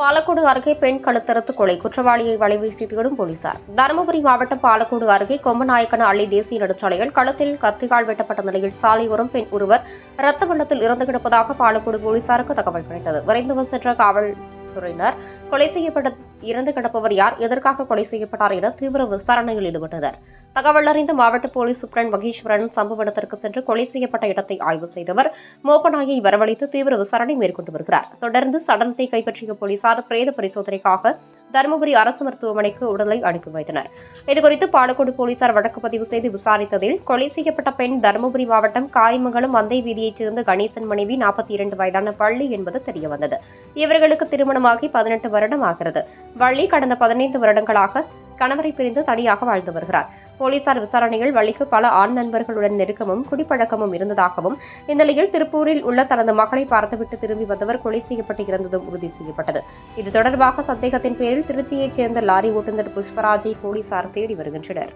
பாலக்கோடு அருகே பெண் கழுத்தறுத்து கொலை. குற்றவாளியை வலைவீசி தேடும் போலீசார். தருமபுரி மாவட்டம் பாலக்கோடு அருகே கொம்பநாயக்கன அள்ளி தேசிய நெடுச்சாலையில் கழுத்தில் கத்திகால் வெட்டப்பட்ட நிலையில் சாலையோரம் பெண் ஒருவர் இரத்த வெள்ளத்தில் இறந்து கிடப்பதாக பாலக்கோடு போலீசாருக்கு தகவல் கிடைத்தது. விரைந்து சென்ற காவல்துறையினர் கொலை செய்யப்பட்ட இறந்து கிடப்பவர் யார் எதற்காக கொலை செய்யப்பட்டார் என தீவிர விசாரணையில் ஈடுபட்டனர். தகவல் அறிந்த மாவட்ட போலீஸ் சூப்ரண்ட் மகேஸ்வரன் சம்பவ இடத்திற்கு சென்று கொலை செய்யப்பட்ட இடத்தை ஆய்வு செய்தவர். மோப்பநாயை வரவழைத்து தீவிர விசாரணை மேற்கொண்டு வருகிறார். தொடர்ந்து சடலத்தை கைப்பற்றிய போலீசார் பிரேத பரிசோதனைக்காக தருமபுரி அரசு மருத்துவமனைக்கு உடலை அனுப்பி வைத்தனர். இதுகுறித்து பாலக்கோடு போலீசார் வழக்கு பதிவு செய்து விசாரித்ததில் கொலை செய்யப்பட்ட பெண் தருமபுரி மாவட்டம் காயமங்கலம் மந்தை வீதியைச் சேர்ந்த கணேசன் மனைவி நாற்பத்தி இரண்டு வயதான வள்ளி என்பது தெரியவந்தது. இவர்களுக்கு திருமணமாகி பதினெட்டு வருடம் ஆகிறது. வள்ளி கடந்த பதினைந்து வருடங்களாக கணவரை பிரிந்து தனியாக வாழ்ந்து வருகிறார். போலீசார் விசாரணையில் வள்ளிக்கு பல ஆண் நண்பர்களுடன் நெருக்கமும் குடிப்பழக்கமும் இருந்ததாகவும் இந்நிலையில் திருப்பூரில் உள்ள தனது மகளை பார்த்துவிட்டு திரும்பி வந்தவர் கொலை செய்யப்பட்டு இறந்ததும் உறுதி செய்யப்பட்டது. இது தொடர்பாக சந்தேகத்தின் பேரில் திருச்சியைச் சேர்ந்த லாரி ஓட்டுநர் புஷ்பராஜை போலீசார் தேடி வருகின்றனர்.